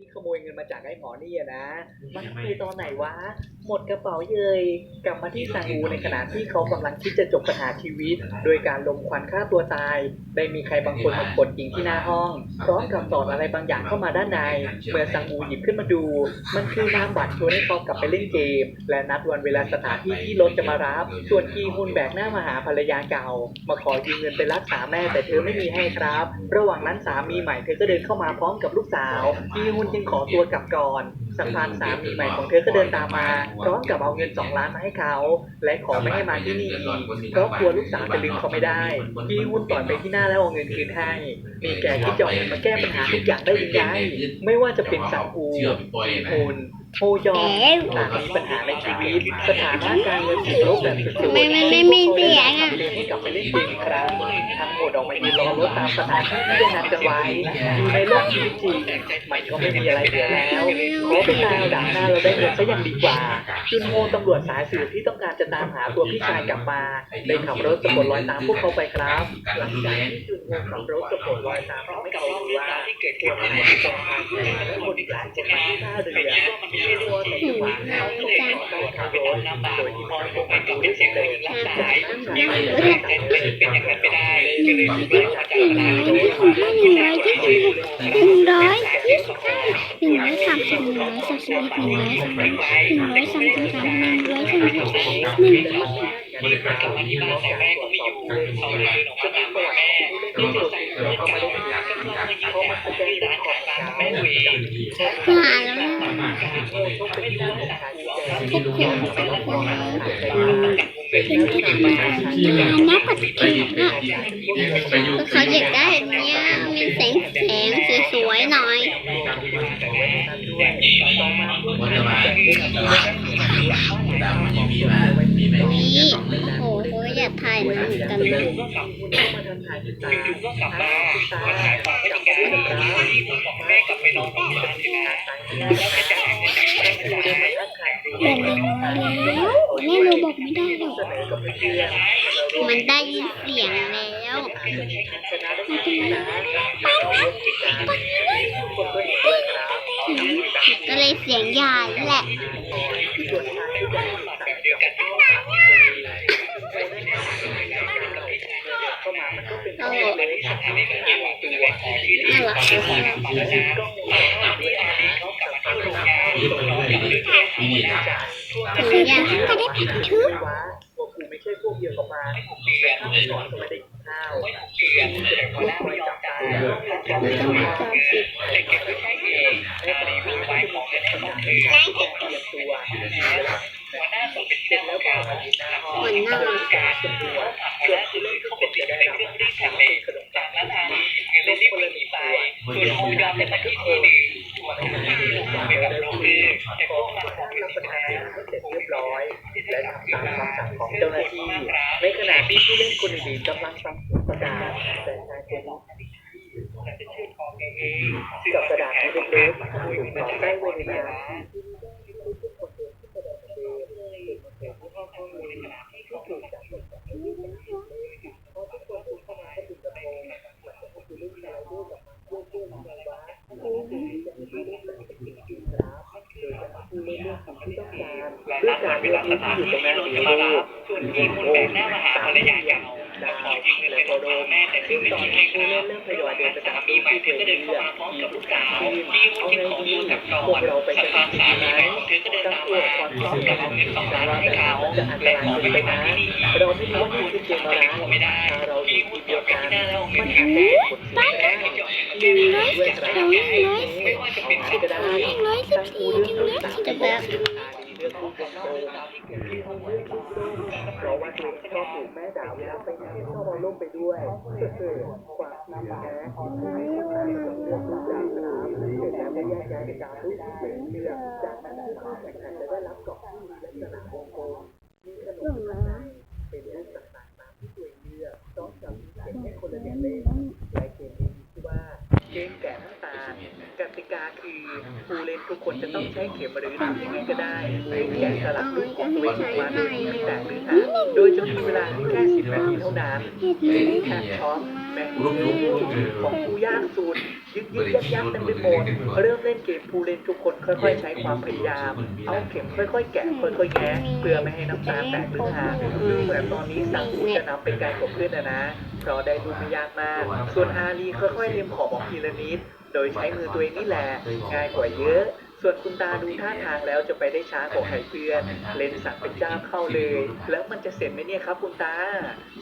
ที่ขโมยเงินมาจากไอ้หมอนี่อะนะมันไปตอนไหนวะ หมดกระเป๋าเยยกลับมาที่ซางูในขณะที่เขากำลังคิดจะจบปัญหาชีวิต โดยการลมควันฆ่าตัวตาย ได้มีใครบางคนมากดยิงที่หน้าห้องพร้อมกับสอดอะไรบางอย่างเข้ามาด้านใน เมื่อซังอูหยิบขึ้นมาดู มันคือนามบัตรชวนให้เขากลับไปเล่นเกม และนัดวันเวลาสถานที่ที่รถจะมารับ ส่วนกีฮุนแบกหน้ามาหาภรรยาเก่า มาขอยืมเงินไปรักษาแม่แต่เธอไม่มีให้ครับ ระหว่างนั้นสามีใหม่เธอก็เดินเข้ามาพร้อมกับลูกสาวกีฮุนจึงขอตัวกลับก่อนสักพักสามีใหม่ของเธอก็เดินตามมาพร้อมกับเอาเงินสองล้านมาให้เขา และขอไม่ให้มาที่นี่อีกเพราะกลัวลูกสาวจะลืมเขาไม่ได้กีฮุนต่อยไปที่หน้าแล้วเอาเงินคืนให้มีแกคิดจะเอาเงินมาแก้ปัญหาทุกอย่างได้ยังไงไม่ว่าจะเป็นสังอูกีฮุน โฮยองต่างมีปัญหาในชีวิตสถานะการเงินติดลบแบบสุดๆทำไมมันไม่มีเสียงอะทำเรียนให้กลับไปเล่นเกมอีกครั้งทั้งหมดออกมายืนรอรถตามสถานที่ที่ได้นัดกันไว้อยู่ในโลกชีวิตจริงมันก็ไม่มีอะไรเหลือแล้วขอเป็นนายเอาดักหน้าเราได้เงินซะยังดีกว่า จุนโฮตำรวจสายสืบที่ต้องการจะตามหาตัวพี่ชายกลับมาได้ขับรถสะกดรอยตามพวกเขาไปครับหลังจากที่จุนโฮขับรถสะกดรอยตามเขาไม่เขารู้ว่าที่เกิดขึ้นในที่ต้องการและคนอีกหลายคนมาที่ท่าเรือที่ตัวในจังหวะเขาตกเขาขับรถโดยที่พ่อคงไม่รู้เป็นเสียงเลยรับสายที่ไม่ได้เป็นอย่างนั้นไม่ได้ก็เลยถูกไล่ออกจากร้านหนึ่งร้อยยี่สิบหนึ่งร้อยยี่สิบห้าหนึ่งร้อยสามสิบหนึ่งร้อยสามสิบหนึ่งร้อยสามสิบหนึ่งร้อยสามสิบสามหนึ่งร้อยสามสิบหนึ่งร้อยบริการกลับมาที่บ้านแต่แม่ก็ไม่อยู่เขาเลยเดินออกมาตามหาแม่ที่สุดเขามาได้ยินเขามาแจ้งร้านขายร้านแม่เวย์หาแล้ว นะพวกคุณเป็นที่ทำงานนักปฏิทินอะเขาอยากได้เนี้ยมีแสงแสงสวยๆหน่อยมันจะมาแต่มันยังมีมามีไหมมี อยากถ่ายมันเหมือนกันเลยอยู่ก็กลับมามาขายของให้กับแกที่ผมบอกแม่กลับไปนอนโรงพยาบาลที่นาแล้วไปจ่ายเงินให้แม่แบบนี้แล้วแม่รู้บอกไม่ได้หรอกมันได้ยินเสียงแล้วก็เลยเสียงใหญ่แหละ โอ้น่ารักคือยากให้ได้ผัดชุบว่าพวกกูไม่ใช่พวกเดียวกับมันแต่ถ้าไม่สอนก็ไม่ได้กินข้าวเชื่อแต่คนแรกไม่ยอมตายจะไม่จอปิดเด็กๆไม่ใช่เองนาลีวิ่งไปของจะได้ของคือการเตรียมตัวหัวหน้าส่งเป็นเสร็จแล้วก็มาที่หน้าห้องมันน่าการส่วนตัว ส่วนโฮยอมเป็นที่ทีนึงส่วนที่ลงไปกับลูกคือแต่พวกมันของรับประทานก็เสร็จเรียบร้อย และทำตามคำสั่งของเจ้าหน้าที่ในขณะที่ผู้เล่นคนอื่นกำลังฟังประกาศแต่นายคนนี้กับกระดาษเล็กๆอยู่ต่อใต้เวลาด้วยการ เวลาสถานที่รถจะมารับส่วนที่คนแบกหน้ามาหาภรรยาเก่าและขอยืมเงินไปโดนแม่แต่ซึ่งตอนนี้ผู้เล่นเริ่มทยอยเดินไปตามีใหม่เธอก็เดินเข้ามาพร้อมกับลูกสาวที่วุ่นที่ขอตัวกลับก่อนสักพักสามีใหม่ของเธอก็เดินตามมาพร้อมกับเอาเงินสองล้านให้เขาและขอไม่ให้มาที่นี่เราไม่รู้ว่านี่คือเกมอะไรไม่ได้ที่วุ่นเดียวกันที่หน้าแล้วเงินหาแม่บ้านแล้วหนึ่งร้อยสิงหนึ่งร้อยไม่ว่าจะเป็นกระดาษหนึ่งร้อยสิบสี่หนึ่งร้อยสิบแต่แบบ เพราะว่าตัวชอบถูกแม่ดาวแล้วไปเที่ยวชอบเอลลูกไปด้วยความคิดนะให้คนตายกับเรื่องราวจากน้ำเสร็จแล้วก็แยกย้ายไปตามรูปที่เป็นเรื่องจากนั้นสาวแข่งขันจะได้รับกล่องที่ลักษณะวงกลมมีขนมข้างในเป็นรูปต่างๆตามที่ตัวเองเลือกซ้อมกับเขียนให้คนละเล่นและเกมนี้ชื่อว่าเกมแกะน้ำตาลกติ กาคือ ผู้เล่นทุกคน จะต้องใช้เข็มหรือทำยังไงก็ได้ให้แกะสลักรูปของตัวเออกมาโดยที่ไม่แตกหรือหักโดยจะมีเวลาแค่10นาทีเท่านั้นเห็ดเล่นไหมแท็บช็อปแบ่งรูปของผู้ยากสูตรยึกยึกยักยักเต็มไปหมดเริ่มเล่นเกมผู้เล่นทุกคนค่อยๆ ใช้ความพยายาม เอาเข็มค่อยๆ แกะค่อยๆแงะเพื่อไม่ให้น้ำตาแตกหรือหักดูเหมือนตอนนี้สังกูจะนำเป็นไกลกว่าเพื่อนนะนะเพราะได้ดูไม่ยากมาก ส่วนอาลีค่อยๆเลียมขอบออกทีละนิดโดยใช้มือตัวเองนี่แหละง่ายกว่าเยอะ ส่วนคุณตาดูท่าทางแล้วจะไปได้ช้ากว่าใครเพื่อน เล่นสั่งเป็นเจ้าเข้าเลย แล้วมันจะเสร็จไหมเนี่ยครับคุณตา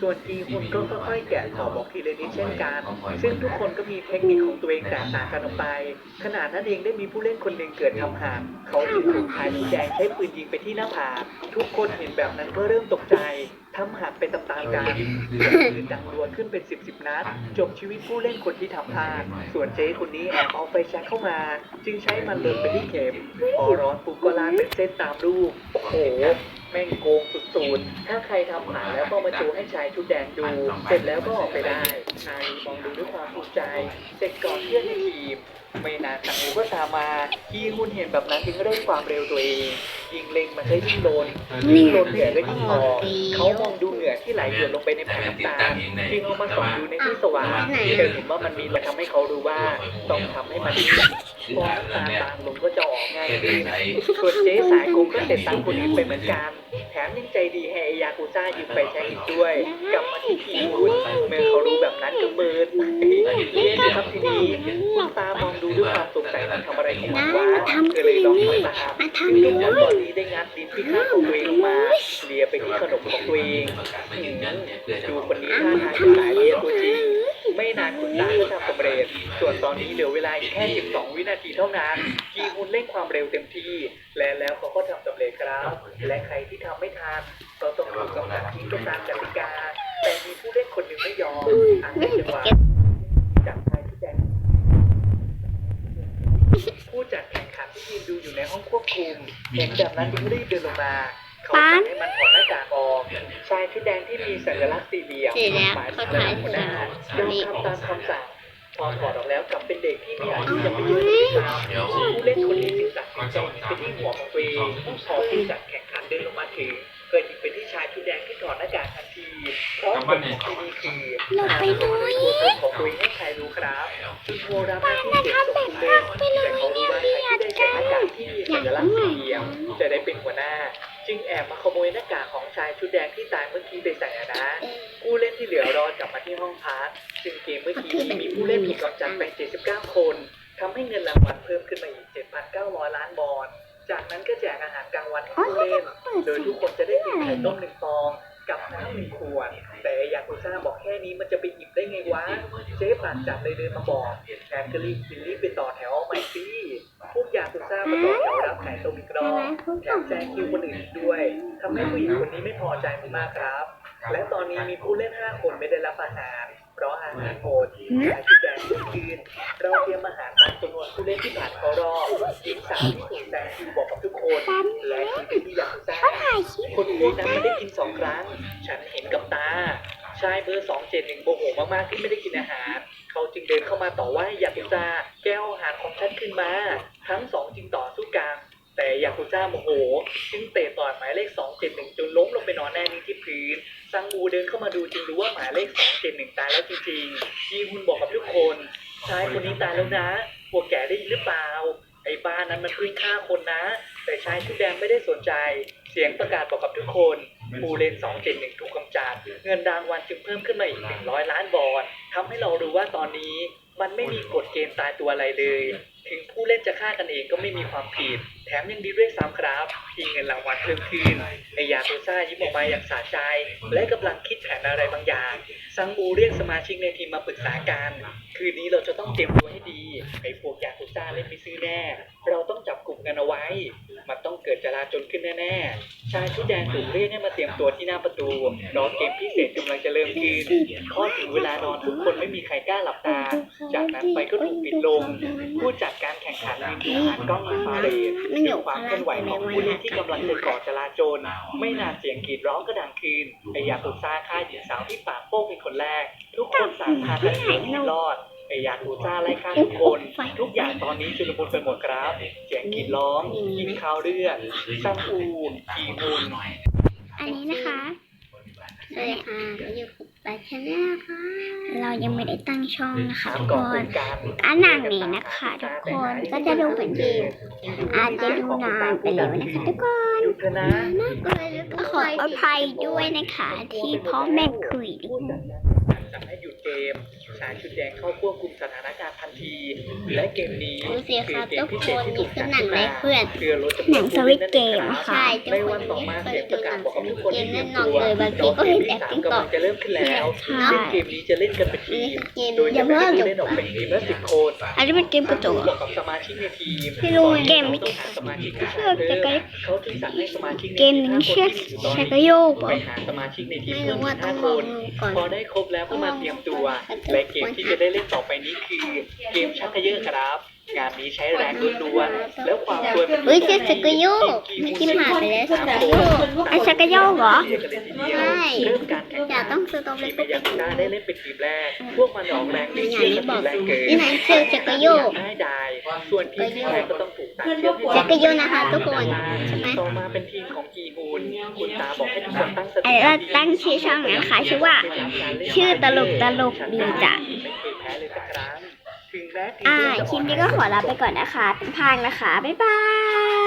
ส่วนจีฮุนก็ค่อยๆแกะขอบบอกทีละนิดเช่นกัน ซึ่งทุกคนก็มีเทคนิคของตัวเองแตกต่างกันออกไป ขนาดนั้นเองได้มีผู้เล่นคนหนึ่งเกิดทำห่างเขาถูกกลุ่มชายสีแดงใช้ปืนยิงไปที่หน้าผากทุกคนเห็นแบบนั้นก็เริ่มตกใจ ทำหักไปตามๆกันเสียงปืนดังรัวขึ้นเป็นสิบสิบนัด จบชีวิตผู้เล่นคนที่ทำพลาด ส่วนเจ๊คนนี้แอบเอาไฟแช็กเข้ามา จึงใช้มันเลิมไปที่เข็ม พอร้อนปุ๊บก็ลากเป็นเส้นตามรูป โอ้โห แม่งโกงสุดๆ ถ้าใครทำผ่านแล้วก็มาโชว์ให้ชายชุดแดงดู เสร็จแล้วก็ออกไปได้ชายมองดูด้วยความภูมิใจ เสร็จก่อนเพื่อนในทีม ไม่นานสังหูก็ตามมายีหุ่นเห็นแบบนั้นจึงเร่งความเร็วตัวเอง ยิงเล็งมันได้ยิ่งโดนยิ่งโดนเหงื่อก็ยิ่งออกเขามองดูเหงื่อที่ไหลหยดลงไปในแผ่นน้ำตาจึงเอามาส่องดูในที่สว่างเธอเห็นว่ามันมีมาทำให้เขารู้ว่าต้องทำให้มัน ดีพอน้ำตาต่างลงก็จะออกง่ายขึ้นส่วนเจ๊สายโกงก็เสร็จตามคนอื่นไปเหมือนกัน แถมยังใจดีให้ไอยากูซ่ายืมไปใช้อีกด้วย กลับมาที่ทีมคุณเมื่อเขารู้แบบนั้นก็เมินเล่นครับทีนี้คุณตามองดูด้วยความสงสัยมันทำอะไรของมันวะก็เลยลองทำตามมาทำเลดูยว่าตอนนี้ได้งัดลิ้นที่ข้างของตัวเองออกมาเลียไปที่ขนมของตัวเองดูคนนี้ท่าทางจะสายเลียตัวจริง ไม่นานคุณตาก็ทำสำเร็จ ส่วนตอนนี้เหลือเวลาแค่ 12 วินาทีเท่านั้นกีฮุนเร่งความเร็วเต็มที่ และแล้วเขาก็ทำสำเร็จครับ และใครที่ทำไม่ทันก็ต้องถูกกำจัดทิ้งตามกติกา แต่มีผู้เล่นคนหนึ่งไม่ยอมอาศัยจังหวะจับชายที่แดงผู้จัดแข่งขันที่ยืนดูอยู่ในห้องควบคุมเห็นแบบนั้นจึงรีบเดินลงมา เขาสั่งให้มันถอดหน้ากากออกชายชุดแดงที่มีสัญลักษณ์สี่เหลี่ยมเสร็จแล้วหมายถึเขางถ่ายหัวหเสร็น้าจยอมทำตามคำสั่งพอถอดออกแล้วกลับเป็นเด็กที่มีอายุยังไม่เยอะเลยครับผู้เล่นคนนี้จึงตัดสินใจยิงไปที่หัวของตัวเองพอผู้จัดแข่งขันเดินลงมาถึงก็ยิงไปที่ชายชุดแดงที่ถอดหน้ากากทันทีเพราะผลของที่นี่คือหลบไปด้วยตัวตนของตัวเองให้ใครรู้ครับซึ่งโมรับหน้าที่เก็บศพผู้เล่นแต่เขารู้ว่าใครที่ได้ใส่หน้ากากที่สัญลักษณ์สี่เหลี่ยมจะได้เป็นหัวหน้า จึงแอบมาขโมยหน้ากากของชายชุดแดงที่ตายเมื่อกี้ไปใส่อะนะ ผู้เล่นที่เหลือรอกลับมาที่ห้องพักซึ่งเกมเมื่อกี้นี้มีผู้เล่นถูกกำจัดไป 79 คนทำให้เงินรางวัลเพิ่มขึ้นมาอีก 7,900 ล้านบอลจากนั้นก็แจกอาหารกลางวันให้ผู้เล่น โดยทุกคนจะได้กินไข่ต้มหนึ่งฟองกับน้ำหนึ่งขวด แต่ยากุซ่าบอกแค่นี้มันจะไปอิ่มได้ไงวะ เจ๊ปากจัดเลยเดินมาบอกแทนก็รีบกินรีบไปต่อแถวเอาใหม่สิพวกยากุซ่ามาต่อแถวรับไข่ต้มอีกรอบแถมแซงคิวคนอื่นอีกด้วยทำให้ผู้หญิงคนนี้ไม่พอใจมากๆครับ และตอนนี้มีผู้เล่น 5 คนไม่ได้รับอาหารเพราะอาหารโหดชายชุดแดงทุกคืนเราเตรียมอาหารตามจำนวนผู้เล่นที่ผ่านเข้ารอบหญิงสาวที่ถูกแซงคิวบอกกับทุกคนและคือที่ยากุซ่าเขาถ่ายคลิปคนอื่นนั้นไม่ได้กินสองครั้ง ฉันเห็นกับตา ชายเบอร์สองเจ็ดหนึ่งโมโหมากๆที่ไม่ได้กินอาหาร เขาจึงเดินเข้ามาต่อว่าให้ยากุซ่าแก้วอาหารของฉันขึ้นมา ทั้งสองจึงต่อสู้กันแต่ยากุซ่าโมโห จึงเตะต่อยหมายเลขสองเจ็ดหนึ่งจนล้มลงไปนอนแน่นิ่งที่พื้น ซังอูเดินเข้ามาดูจึงรู้ว่าหมายเลขสองเจ็ดหนึ่งตายแล้วจริงๆยีฮุนบอกกับทุกคนชายคนนี้ตายแล้วนะพวกแกได้ยินหรือเปล่า ไอ้บ้านนั้นมันเพิ่งฆ่าคนนะ แต่ชายชุดแดงไม่ได้สนใจ เสียงประกาศบอกกับทุกคน ผู้เล่น271 ถูกกำจัด เงินรางวัลจึงเพิ่มขึ้นมาอีก 100 ล้านบอลทำให้เรารู้ว่าตอนนี้มันไม่มีกฎเกณฑ์ตายตัวอะไรเลย ถึงผู้เล่นจะฆ่ากันเองก็ไม่มีความผิด แถมยังดีด้วยซ้ำครับ ที่เงินรางวัลเพิ่มขึ้นไอยาโตซ่ายิ้มออกมาอย่างสะใจ และกำลังคิดแผนอะไรบางอย่าง ซังบูเรียกสมาชิกในทีมมาปรึกษากัน คืนนี้เราจะต้องเตรียมตัวให้ดี ไอ้พวกยากุซ่าเล่นไม่ซื้อแน่ เราต้องจับกลุ่มกันเอาไว้ มันต้องเกิดจลาจลขึ้นแน่ๆ ชายชุดแดงถูกเรียกให้มาเตรียมตัวที่หน้าประตู รอเกมพิเศษกำลังจะเริ่มขึ้นพอถึงเวลานอนทุกคนไม่มีใครกล้าหลับตา จากนั้นไฟก็ถูกปิดลง ผู้จัดการแข่งขันยิงดูผ่านกล้องอินฟราเรดดูความเคลื่อนไหวของผู้เล่นที่กำลังจะก่อจลาจลไม่นานเสียงกรีดร้องก็ดังขึ้นไอยากุซ่าฆ่าหญิงสาวที่ปากโป้งเป็นคนแรก ทุกคนต่างพากันหนีรอดไอยายามดูซ่าไล่ฆ่าทุกคน ทุกอย่างตอนนี้ชุลมุนไปหมดครับเสียงกรีดร้องกินข้าวเลือดซังอูนกีมุนอันนี้นะคะสวัสดีค่ะอยู่กับปาแนลค่ะ เรายังไม่ได้ตั้งช่องนะคะทุกก่อนคเป็นนการอันหนังนี้นะคะ ทุกคนก็จะดูเหมือนเดิมอาจจะดูนานไปแล้วนะคะทุกคนหยุดเถอะนะก็ขออภัยด้วยนะคะ ที่พ่อแม่คุยผู้จัดการสั่งให้หยุดเกมชายชุดแดงเข้าควบคุมสถานการณ์ทันที และเกมนี้ดูสิครับอเกมพิเศษที่ถูกจัดทุกคนนี่คือหนังไหมเพื่อนเพื่อลดจำนวนหนังสวิตช์เกมผู้อะล่นค่ะในวันต่อมาเสียงประกาศบอกกับทุกคนเกมให้แน่เตรียมนอนตัวเลยบางทีก็เห็นแอสาคมติ้งกำต่อลังจะเริ่มขึ้นแล้วใช่ซึ่งเกมนี้จะเล่นกันเป็นทีมเกมโดยอย่าจะเพิ่งมีอย่าผู้เล่นออกเป็นทีมละสิบคนอันนี้เป็นเกมกระจกบเหรวอกกับสมาชิกในทีมพี่รู้เกมต้องหาสมาชิกที่เชื่อจะไกลเขาจึงสั่งให้สมาชิกในเกมนี้ชื่อชักโยกเหรไปอหาสมาชิกในทีมไม่เพิ่รู้มว่าอีกต้อห้างลคองนดูก่อนพอได้ครบแล้วก็มาเตรียมตัวและเกมที่จะได้เล่นต่อไปนี้คือเกมชักเขยอะครับ งานนี้ใช้แรงล้วนๆแล้วความตัวยเป็นเฮ้ยชื่อชักโยกไม่กินผ่านไปแล้วชักโยกไอชักโยกเหรอใช่เริ่มการแข่งอย่าขันต้องซื้อตัวทีเล็มกพยัคฆ์ได้ได้เล่นเป็นทีมแรก พวกมันออกแรงไม่เชื่อกับทีมแรงเกินนี่ไหนชื่อชักโยกง่ายดายส่วนทีมที่แพ้ก็ต้องถูกตัดเชือกให้ชักโยกนะคะทุกคนใช่ไหมต่อมาเป็นทีมของกีฮูนคุณตาบอกให้ทุกคนตั้งสติไอ้เราตั้งชื่อช่องนะคะชื่อว่า ชื่อตลกตลกดีจ้ะ อ่าจะคลิปนี้ก็ขอลาไปก่อนนะคะ เป็นพางนะคะ บ๊ายบาย